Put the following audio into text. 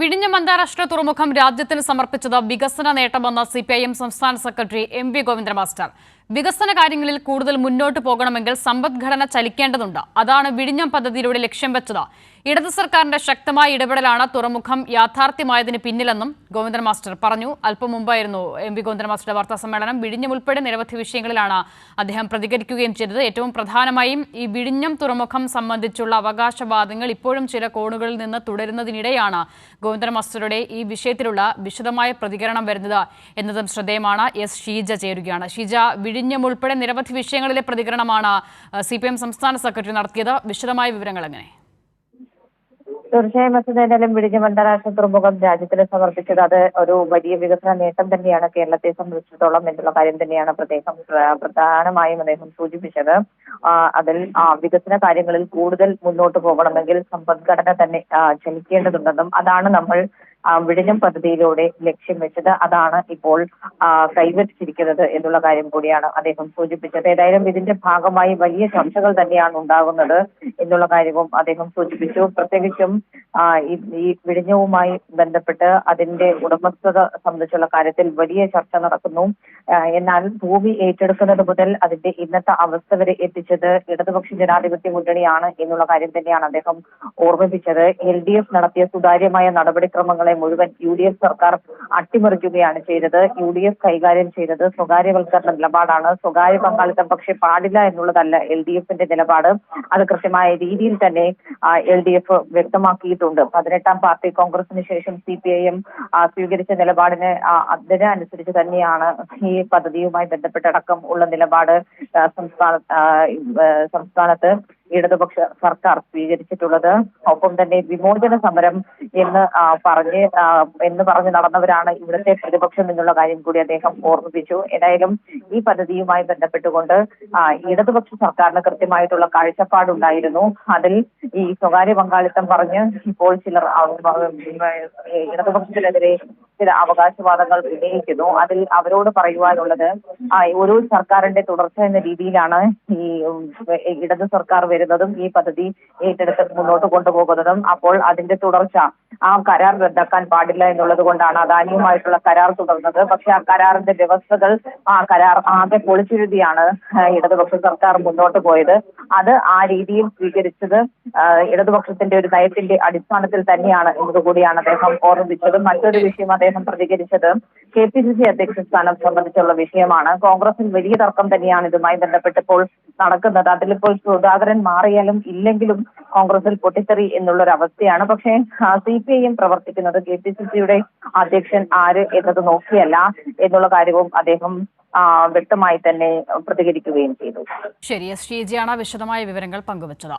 വിഴിഞ്ഞം അന്താരാഷ്ട്ര തുറമുഖം രാജ്യത്തിന് സമർപ്പിച്ചത് വികസന നേട്ടമെന്ന് സി പി ഐ എം സംസ്ഥാന secretary M V Govinda master. വികസന കാര്യങ്ങളിൽ കൂടുതൽ മുന്നോട്ട് പോകണമെങ്കിൽ സമ്പദ്ഘടന ചലിക്കേണ്ടതുണ്ട്. അതാണ് വിഴിഞ്ഞം പദ്ധതിയിലൂടെ ലക്ഷ്യം വെച്ചത്. ഇടതു സർക്കാരിന്റെ ശക്തമായ ഇടപെടലാണ് തുറമുഖം യാഥാർത്ഥ്യമായതിന് പിന്നിലെന്നും ഗോവിന്ദൻ മാസ്റ്റർ പറഞ്ഞു. അല്പം മുമ്പായിരുന്നു എം വി ഗോവിന്ദൻ മാസ്റ്ററുടെ വാർത്താ സമ്മേളനം. വിഴിഞ്ഞം ഉൾപ്പെടെ നിരവധി വിഷയങ്ങളിലാണ് അദ്ദേഹം പ്രതികരിക്കുകയും ചെയ്തത്. ഏറ്റവും പ്രധാനമായും ഈ വിഴിഞ്ഞം തുറമുഖം സംബന്ധിച്ചുള്ള അവകാശവാദങ്ങൾ ഇപ്പോഴും ചില കോണുകളിൽ നിന്ന് തുടരുന്നതിനിടെയാണ് ഗോവിന്ദൻ മാസ്റ്ററുടെ ഈ വിഷയത്തിലുള്ള വിശദമായ പ്രതികരണം വരുന്നത് എന്നതും ശ്രദ്ധേയമാണ്. എസ് ഷീജ ചേരുകയാണ്. ഷീജ വിഴിഞ്ഞം ഉൾപ്പെടെ നിരവധി വിഷയങ്ങളിലെ പ്രതികരണമാണ് സി സംസ്ഥാന സെക്രട്ടറി നടത്തിയത്. വിശദമായ വിവരങ്ങൾ എങ്ങനെ? തീർച്ചയായും മത്സ്യബന്ധനം വിഴിഞ്ഞം അന്താരാഷ്ട്ര തുറമുഖം രാജ്യത്തിന് സമർപ്പിച്ചത് അത് ഒരു വലിയ വികസന നേട്ടം തന്നെയാണ്. കേരളത്തെ സംബന്ധിച്ചിടത്തോളം എന്നുള്ള കാര്യം തന്നെയാണ് പ്രത്യേകം പ്ര- പ്രധാനമായും അദ്ദേഹം സൂചിപ്പിച്ചത്. അതിൽ വികസന കാര്യങ്ങളിൽ കൂടുതൽ മുന്നോട്ട് പോകണമെങ്കിൽ സമ്പദ്ഘടന തന്നെ ചലിക്കേണ്ടതുണ്ടെന്നും അതാണ് നമ്മൾ വിഴിഞ്ഞം പദ്ധതിയിലൂടെ ലക്ഷ്യം വെച്ചത് അതാണ് ഇപ്പോൾ കൈവരിച്ചിരിക്കുന്നത് എന്നുള്ള കാര്യം കൂടിയാണ് അദ്ദേഹം സൂചിപ്പിച്ചത്. ഏതായാലും ഇതിന്റെ ഭാഗമായി വലിയ ചർച്ചകൾ തന്നെയാണ് ഉണ്ടാകുന്നത് എന്നുള്ള കാര്യവും അദ്ദേഹം സൂചിപ്പിച്ചു. പ്രത്യേകിച്ചും ഈ- വിഴിഞ്ഞവുമായി ബന്ധപ്പെട്ട് അതിന്റെ ഉടമസ്ഥത സംബന്ധിച്ചുള്ള കാര്യത്തിൽ വലിയ ചർച്ച നടക്കുന്നു. എന്നാൽ ഭൂമി ഏറ്റെടുക്കുന്നത് മുതൽ അതിന്റെ ഇന്നത്തെ അവസ്ഥ വരെ എത്തിച്ചത് ഇടതുപക്ഷ ജനാധിപത്യ മുന്നണിയാണ് എന്നുള്ള കാര്യം തന്നെയാണ് അദ്ദേഹം ഓർമ്മിപ്പിച്ചത്. എൽ ഡി എഫ് നടത്തിയ സുതാര്യമായ നടപടിക്രമങ്ങളെ മുഴുവൻ യു ഡി എഫ് സർക്കാർ അട്ടിമറിക്കുകയാണ് ചെയ്തത്. യു ഡി എഫ് കൈകാര്യം ചെയ്തത് സ്വകാര്യവൽക്കരണ നിലപാടാണ്. സ്വകാര്യ പങ്കാളിത്തം പക്ഷെ പാടില്ല എന്നുള്ളതല്ല എൽ ഡി എഫിന്റെ നിലപാട്. അത് കൃത്യമായ രീതിയിൽ തന്നെ എൽ ഡി എഫ് വ്യക്തമാക്കിയിട്ടുണ്ട്. പതിനെട്ടാം പാർട്ടി കോൺഗ്രസിന് ശേഷം സി പി ഐ എം സ്വീകരിച്ച നിലപാടിന് അതിനനുസരിച്ച് തന്നെയാണ് ഈ പദ്ധതിയുമായി ബന്ധപ്പെട്ടടക്കം ഉള്ള നിലപാട് സംസ്ഥാന സംസ്ഥാനത്ത് ഇടതുപക്ഷ സർക്കാർ സ്വീകരിച്ചിട്ടുള്ളത്. ഒപ്പം തന്നെ വിമോചന സമരം എന്ന് പറഞ്ഞ് എന്ന് പറഞ്ഞ് നടന്നവരാണ് ഇവിടുത്തെ പ്രതിപക്ഷം എന്നുള്ള കാര്യം കൂടി അദ്ദേഹം ഓർമ്മിപ്പിച്ചു. ഏതായാലും ഈ പദ്ധതിയുമായി ബന്ധപ്പെട്ടുകൊണ്ട് ഇടതുപക്ഷ സർക്കാരിന് കൃത്യമായിട്ടുള്ള കാഴ്ചപ്പാടുണ്ടായിരുന്നു. അതിൽ ഈ സ്വകാര്യ പങ്കാളിത്തം പറഞ്ഞ് ഇപ്പോൾ ചിലർ ഇടതുപക്ഷത്തിനെതിരെ ചില അവകാശവാദങ്ങൾ ഉന്നയിക്കുന്നു. അതിൽ അവരോട് പറയുവാനുള്ളത് ഒരു സർക്കാരിന്റെ തുടർച്ച എന്ന രീതിയിലാണ് ഈ ഇടത് സർക്കാർ വരുന്നതും ഈ പദ്ധതി ഏറ്റെടുത്ത് മുന്നോട്ട് കൊണ്ടുപോകുന്നതും. അപ്പോൾ അതിന്റെ തുടർച്ച ആ കരാർ റദ്ദാക്കാൻ പാടില്ല എന്നുള്ളത് കൊണ്ടാണ് അദാനിയുമായിട്ടുള്ള കരാർ തുടർന്നത്. പക്ഷെ ആ കരാറിന്റെ വ്യവസ്ഥകൾ ആ കരാർ ആകെ പൊളിച്ചെഴുതിയാണ് ഇടതുപക്ഷ സർക്കാർ മുന്നോട്ട് പോയത്. അത് ആ രീതിയിൽ സ്വീകരിച്ചത് ഇടതുപക്ഷത്തിന്റെ ഒരു നയത്തിന്റെ അടിസ്ഥാനത്തിൽ തന്നെയാണ് എന്നതുകൂടിയാണ് അദ്ദേഹം ഓർമ്മിപ്പിച്ചത്. മറ്റൊരു വിഷയം അദ്ദേഹം പ്രതികരിച്ചത് കെ പി സി സി അധ്യക്ഷ സ്ഥാനം സംബന്ധിച്ചുള്ള വിഷയമാണ്. കോൺഗ്രസിൽ വലിയ തർക്കം തന്നെയാണ് ഇതുമായി ബന്ധപ്പെട്ടപ്പോൾ നടക്കുന്നത്. അതിലിപ്പോൾ സുധാകരൻ മാറിയാലും ഇല്ലെങ്കിലും കോൺഗ്രസിൽ പൊട്ടിത്തെറി എന്നുള്ളൊരു അവസ്ഥയാണ് പക്ഷേ സി പി ഐ എം പ്രവർത്തിക്കുന്നത് കെ പി സി സിയുടെ അധ്യക്ഷൻ ആര് എന്നത് നോക്കിയല്ല എന്നുള്ള കാര്യവും അദ്ദേഹം വ്യക്തമായി തന്നെ പ്രതികരിക്കുകയും ചെയ്തു. ശരി എസ് ഷീജയാണ് വിശദമായ വിവരങ്ങൾ പങ്കുവച്ചത്.